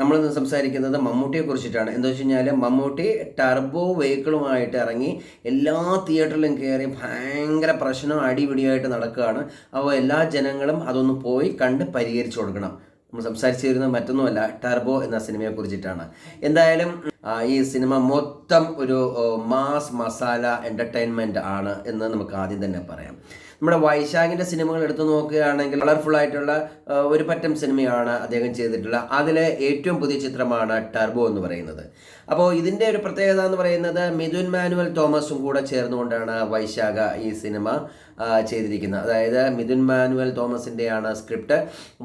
നമ്മളിന്ന് സംസാരിക്കുന്നത് മമ്മൂട്ടിയെ കുറിച്ചിട്ടാണ്. എന്താ വെച്ച് കഴിഞ്ഞാൽ മമ്മൂട്ടി ടർബോ വെഹിക്കിളുമായിട്ട് ഇറങ്ങി എല്ലാ തിയേറ്ററിലും കയറി ഭയങ്കര പ്രശ്നം അടിപിടിയായിട്ട് നടക്കുകയാണ്. അപ്പോൾ എല്ലാ ജനങ്ങളും അതൊന്ന് പോയി കണ്ട് പരിഹരിച്ചു കൊടുക്കണം. നമ്മൾ സംസാരിച്ചു വരുന്നത് മറ്റൊന്നുമല്ല ടർബോ എന്ന സിനിമയെ കുറിച്ചിട്ടാണ്. എന്തായാലും ഈ സിനിമ മൊത്തം ഒരു മാസ് മസാല എന്റർടൈൻമെന്റ് ആണ് എന്ന് നമുക്ക് ആദ്യം തന്നെ പറയാം. നമ്മുടെ വൈശാഖിന്റെ സിനിമകൾ എടുത്തു നോക്കുകയാണെങ്കിൽ കളർഫുൾ ആയിട്ടുള്ള ഒരു പറ്റം സിനിമയാണ് അദ്ദേഹം ചെയ്തിട്ടുള്ള. അതിലെ ഏറ്റവും പുതിയ ചിത്രമാണ് ടർബോ എന്ന് പറയുന്നത്. അപ്പോൾ ഇതിന്റെ ഒരു പ്രത്യേകത എന്ന് പറയുന്നത് മിഥുൻ മാനുവൽ തോമസും കൂടെ ചേർന്നുകൊണ്ടാണ് വൈശാഖ ഈ സിനിമ ചെയ്തിരിക്കുന്നത്. അതായത് മിഥുൻ മാനുവൽ തോമസിന്റെയാണ് സ്ക്രിപ്റ്റ്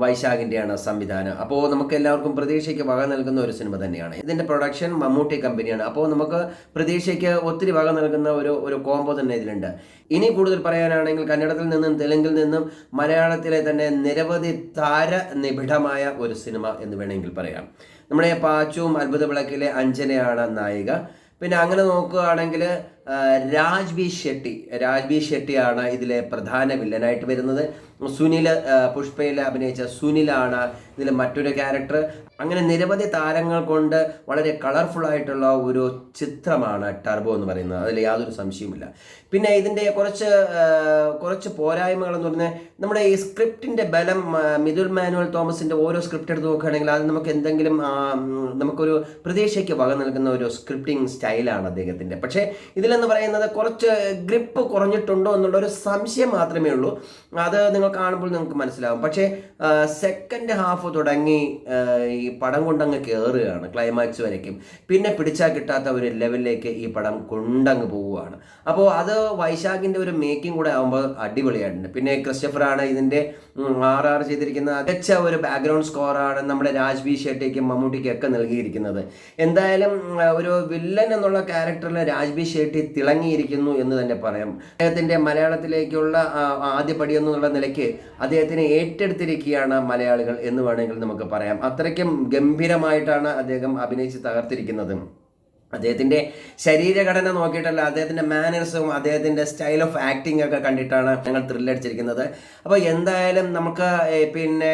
വൈശാഖിന്റെയാണ് സംവിധാനം. അപ്പോൾ നമുക്ക് എല്ലാവർക്കും പ്രതീക്ഷയ്ക്ക് വക നൽകുന്ന ഒരു സിനിമ തന്നെയാണ്. ഇതിന്റെ പ്രൊഡക്ഷൻ മമ്മൂട്ടി കമ്പനിയാണ്. അപ്പോൾ നമുക്ക് പ്രതീക്ഷയ്ക്ക് ഒത്തിരി വക നൽകുന്ന ഒരു ഒരു കോംബോ തന്നെ ഇതിലുണ്ട്. ഇനി കൂടുതൽ പറയാനാണെങ്കിൽ കന്നഡത്തിൽ നിന്നും തെലുങ്കിൽ നിന്നും മലയാളത്തിലെ തന്നെ നിരവധി താര നിബിഡമായ ഒരു സിനിമ എന്ന് വേണമെങ്കിൽ പറയാം. നമ്മുടെ പാച്ചുവും അത്ഭുത വിളക്കിലെ അഞ്ജനയാണ് നായിക. പിന്നെ അങ്ങനെ നോക്കുകയാണെങ്കിൽ ആ, രാജ് ബി ഷെട്ടി. രാജ് ബി ഷെട്ടിയാണ് ഇതിലെ പ്രധാന വില്ലനായിട്ട് വരുന്നത്. സുനിൽ പുഷ്പയിൽ അഭിനയിച്ച സുനിലാണ് ഇതിൽ മറ്റൊരു ക്യാരക്ടർ. അങ്ങനെ നിരവധി താരങ്ങൾ കൊണ്ട് വളരെ കളർഫുൾ ആയിട്ടുള്ള ഒരു ചിത്രമാണ് ടർബോ എന്ന് പറയുന്നത്. അതിൽ യാതൊരു സംശയവുമില്ല. പിന്നെ ഇതിന്റെ കുറച്ച് കുറച്ച് പോരായ്മകൾ എന്ന് പറഞ്ഞാൽ നമ്മുടെ ഈ സ്ക്രിപ്റ്റിന്റെ ബലം മിഥുൽ മാനുവൽ തോമസിന്റെ ഓരോ സ്ക്രിപ്റ്റ് എടുത്ത് നോക്കുകയാണെങ്കിൽ അത് നമുക്ക് എന്തെങ്കിലും നമുക്കൊരു പ്രതീക്ഷയ്ക്ക് വക നൽകുന്ന ഒരു സ്ക്രിപ്റ്റിംഗ് സ്റ്റൈലാണ് അദ്ദേഹത്തിന്റെ. പക്ഷേ ഇതിലെന്ന് പറയുന്നത് കുറച്ച് ഗ്രിപ്പ് കുറഞ്ഞിട്ടുണ്ടോ എന്നുള്ള ഒരു സംശയം മാത്രമേ ഉള്ളൂ. അത് നിങ്ങൾ കാണുമ്പോൾ നിങ്ങൾക്ക് മനസ്സിലാവും. പക്ഷേ സെക്കൻഡ് ഹാഫ് തുടങ്ങി ഈ പടം കൊണ്ടങ്ങ് കയറുകയാണ് ക്ലൈമാക്സ് വരയ്ക്കും. പിന്നെ പിടിച്ചാൽ കിട്ടാത്ത ഒരു ലെവലിലേക്ക് ഈ പടം കൊണ്ടങ്ങ് പോവുകയാണ്. അപ്പോൾ അത് വൈശാഖിന്റെ ഒരു മേക്കിംഗ് കൂടെ ആകുമ്പോൾ അടിപൊളിയായിട്ടുണ്ട്. പിന്നെ ക്രിസ്റ്റഫറാണ് ഇതിന്റെ ആർ ആർ ചെയ്തിരിക്കുന്ന മികച്ച ഒരു ബാക്ക്ഗ്രൗണ്ട് സ്കോറാണ് നമ്മുടെ രാജ് ബി ഷെട്ടിക്കും മമ്മൂട്ടിക്കും ഒക്കെ നൽകിയിരിക്കുന്നത്. എന്തായാലും ഒരു വില്ലൻ എന്നുള്ള ക്യാരക്ടറിൽ രാജ് ബി ഷെട്ടി തിളങ്ങിയിരിക്കുന്നു എന്ന് തന്നെ പറയാം. അദ്ദേഹത്തിന്റെ മലയാളത്തിലേക്കുള്ള ആദ്യ പടി എന്നുള്ള നിലയ്ക്ക് അദ്ദേഹത്തിനെ ഏറ്റെടുത്തിരിക്കുകയാണ് മലയാളികൾ എന്ന് വേണമെങ്കിൽ നമുക്ക് പറയാം. അത്രയ്ക്കും ഗംഭീരമായിട്ടാണ് അദ്ദേഹം അഭിനയിച്ച് തകർത്തിരിക്കുന്നത്. അദ്ദേഹത്തിന്റെ ശരീരഘടന നോക്കിയിട്ടല്ല അദ്ദേഹത്തിന്റെ മാനേഴ്സും അദ്ദേഹത്തിന്റെ സ്റ്റൈൽ ഓഫ് ആക്ടിംഗ് ഒക്കെ കണ്ടിട്ടാണ് ഞങ്ങൾ ത്രില്ലടിച്ചിരിക്കുന്നത് അപ്പോൾ എന്തായാലും നമുക്ക് പിന്നെ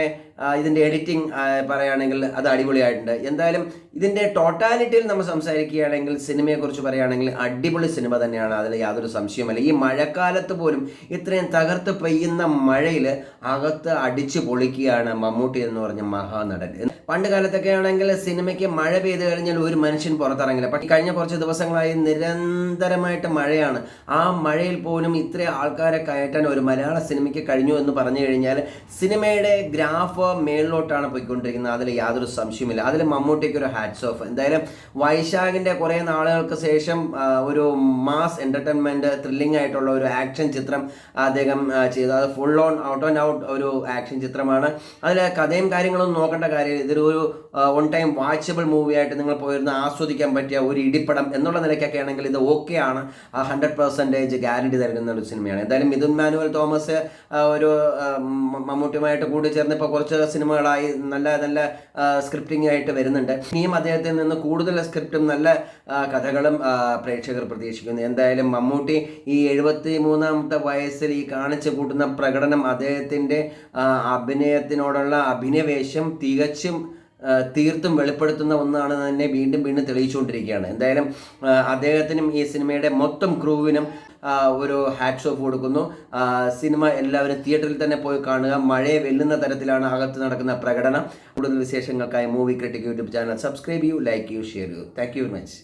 ഇതിന്റെ എഡിറ്റിംഗ് പറയുകയാണെങ്കിൽ അത് അടിപൊളിയായിട്ടുണ്ട്. എന്തായാലും ഇതിന്റെ ടോട്ടാലിറ്റിയിൽ നമ്മൾ സംസാരിക്കുകയാണെങ്കിൽ സിനിമയെക്കുറിച്ച് പറയുകയാണെങ്കിൽ അടിപൊളി സിനിമ തന്നെയാണ്. അതിൽ യാതൊരു സംശയവുമില്ല ഈ മഴക്കാലത്ത് പോലും ഇത്രയും തകർത്ത് പെയ്യുന്ന മഴയിൽ അകത്ത് അടിച്ചു പൊളിക്കുകയാണ് മമ്മൂട്ടി എന്ന് പറഞ്ഞ മഹാനടൻ. പണ്ട് കാലത്തൊക്കെ ആണെങ്കിൽ സിനിമയ്ക്ക് മഴ പെയ്ത് കഴിഞ്ഞാൽ ഒരു മനുഷ്യൻ പുറത്തിറങ്ങില്ല. പക്ഷേ കഴിഞ്ഞ കുറച്ച് ദിവസങ്ങളായി നിരന്തരമായിട്ട് മഴയാണ്. ആ മഴയിൽ പോലും ഇത്രയും ആൾക്കാരെ കയറ്റാൻ ഒരു മലയാള സിനിമയ്ക്ക് കഴിഞ്ഞു എന്ന് പറഞ്ഞു കഴിഞ്ഞാൽ സിനിമയുടെ ഗ്രാഫ് മേളിലോട്ടാണ് പോയിക്കൊണ്ടിരിക്കുന്നത്. അതിൽ യാതൊരു സംശയമില്ല അതിൽ മമ്മൂട്ടിക്ക് ഒരു ഹാറ്റ്സ് ഓഫ് എന്തായാലും വൈശാഖിന്റെ കുറേ നാളുകൾക്ക് ശേഷം ഒരു മാസ് എന്റർടൈൻമെന്റ് ത്രില്ലിംഗ് ആയിട്ടുള്ള ഒരു ആക്ഷൻ ചിത്രം അദ്ദേഹം ചെയ്തു. അത് full on out and out ഒരു ആക്ഷൻ ചിത്രമാണ്. അതിൽ കഥയും കാര്യങ്ങളും നോക്കേണ്ട കാര്യം ഇതൊരു വൺ ടൈം വാച്ചബിൾ മൂവി ആയിട്ട് നിങ്ങൾ പോയിരുന്ന് ആസ്വദിക്കാൻ പറ്റിയ ഒരു ഇടിപ്പടം എന്നുള്ള നിലയ്ക്കൊക്കെ ആണെങ്കിൽ ഇത് ഓക്കെ ആണ്. ഹൺഡ്രഡ് പെർസെന്റേജ് ഗ്യാരണ്ടി നൽകുന്ന ഒരു സിനിമയാണ്. എന്തായാലും മിഥുൻ മാനുവൽ തോമസ് ഒരു മമ്മൂട്ടിയുമായിട്ട് കൂടി ചേർന്ന് ഇപ്പോൾ കുറച്ച് സിനിമകളായി നല്ല നല്ല സ്ക്രിപ്റ്റിംഗ് ആയിട്ട് വരുന്നുണ്ട്. ഇനിയും അദ്ദേഹത്തിൽ നിന്ന് കൂടുതൽ സ്ക്രിപ്റ്റും നല്ല കഥകളും പ്രേക്ഷകർ പ്രതീക്ഷിക്കുന്നു. എന്തായാലും മമ്മൂട്ടി ഈ എഴുപത്തി മൂന്നാമത്തെ വയസ്സിൽ ഈ കാണിച്ചു കൂട്ടുന്ന പ്രകടനം അദ്ദേഹത്തിന്റെ അഭിനയത്തിനോടുള്ള അഭിനിവേശം തികച്ചും തീർത്തും വെളിപ്പെടുത്തുന്ന ഒന്നാണ് തന്നെ വീണ്ടും വീണ്ടും തെളിയിച്ചുകൊണ്ടിരിക്കുകയാണ്. എന്തായാലും അദ്ദേഹത്തിനും ഈ സിനിമയുടെ മൊത്തം ക്രൂവിനും ഒരു ഹാറ്റ്സ് ഓഫ് കൊടുക്കുന്നു. സിനിമ എല്ലാവരും തിയേറ്ററിൽ തന്നെ പോയി കാണുക. മഴയെ വെല്ലുന്ന തരത്തിലാണ് അകത്ത് നടക്കുന്ന പ്രകടനം. കൂടുതൽ വിശേഷങ്ങൾക്കായി movie critic YouTube channel subscribe ചെയ്യൂ ലൈക്ക് ചെയ്യൂ ഷെയർ ചെയ്യൂ. Thank you very much